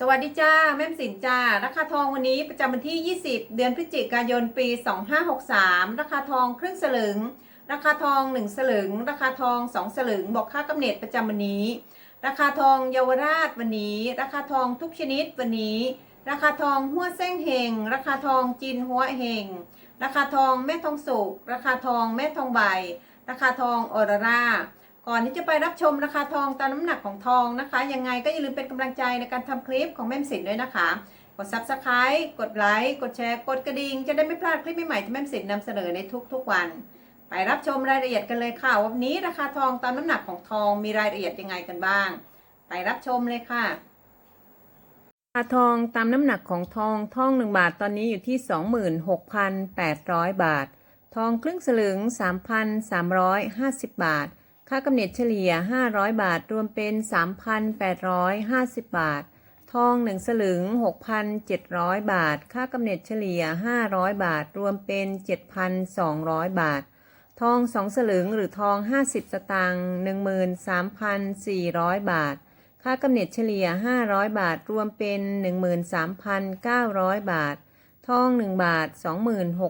สวัสดีจ้า แม่สินจ้า ราคาทองวันนี้ประจำวันที่ 20 เดือนพฤศจิกายนปี 2563 ราคาทองครึ่งสลึง ราคาทอง 1 สลึง ราคาทอง 2 สลึง บอกค่ากำเนิดประจำวันนี้ ราคาทองเยาวราชวันนี้ ราคาทองทุกชนิดวันนี้ ราคาทองหัวเส้งเฮง ราคาทองจีนหัวเฮง ราคาทองแม่ทองสุก ราคาทองแม่ทองใบ ราคาทองออร่า ก่อนที่จะไปรับชมราคาทองตามน้ำหนักของทองนะคะ ยังไงก็อย่าลืมเป็นกำลังใจในการทำคลิปของแม่มสินด้วยนะคะ กด subscribe กดไลค์กดแชร์กดกระดิ่งจะได้ไม่พลาดคลิปใหม่ๆที่แม่มสินนำเสนอในทุกๆวัน ไปรับชมรายละเอียดกันเลยค่ะวันนี้ราคาทองตามน้ำหนักของทองมีรายละเอียดยังไงกันบ้าง ไปรับชมเลยค่ะราคาทองตามน้ำหนักของทองทองหนึ่งบาทตอนนี้อยู่ที่ 26,800 บาท ทองครึ่งสลึง 3,350 บาท ค่ากำเนิดเฉลี่ย 500 บาท รวมเป็น 3,850 บาท ทอง 1 สลึง 6,700 บาท ค่ากำเนิดเฉลี่ย 500 บาท รวมเป็น 7,200 บาท ทอง 2 สลึง หรือทอง 50 สตางค์13,400 บาท ค่ากำเนิดเฉลี่ย 500 บาท รวมเป็น 13,900 บาท ทอง 1 บาท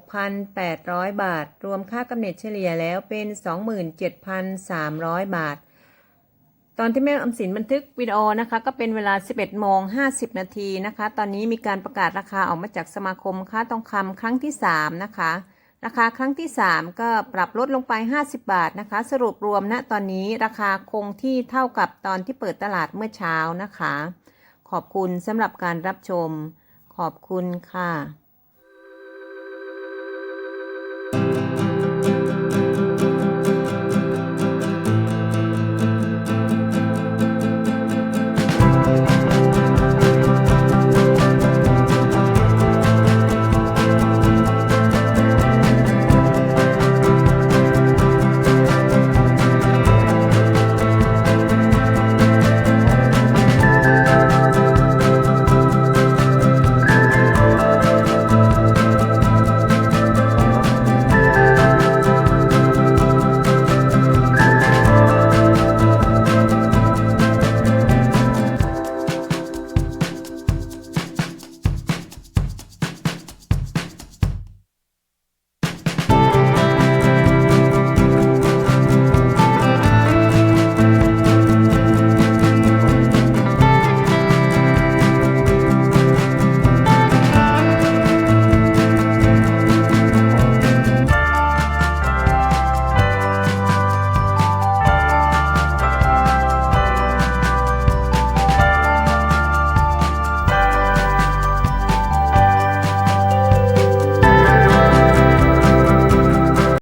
26,800 บาท รวมค่ากำเนิดเฉลี่ยแล้วเป็น 27,300 บาท ตอนที่แม่อำสินบันทึกวิดีโอนะคะ ก็เป็นเวลา 11โมง50 นาทีนะคะ ตอนนี้มีการประกาศราคาออกมาจากสมาคมค้าทองคำครั้งที่ 3 นะคะ ราคาครั้งที่ 3 ก็ปรับลดลงไป 50 บาทนะคะ สรุปรวมณตอนนี้ราคาคงที่เท่ากับตอนที่เปิดตลาดเมื่อเช้านะคะ ขอบคุณสำหรับการรับชมขอบคุณค่ะ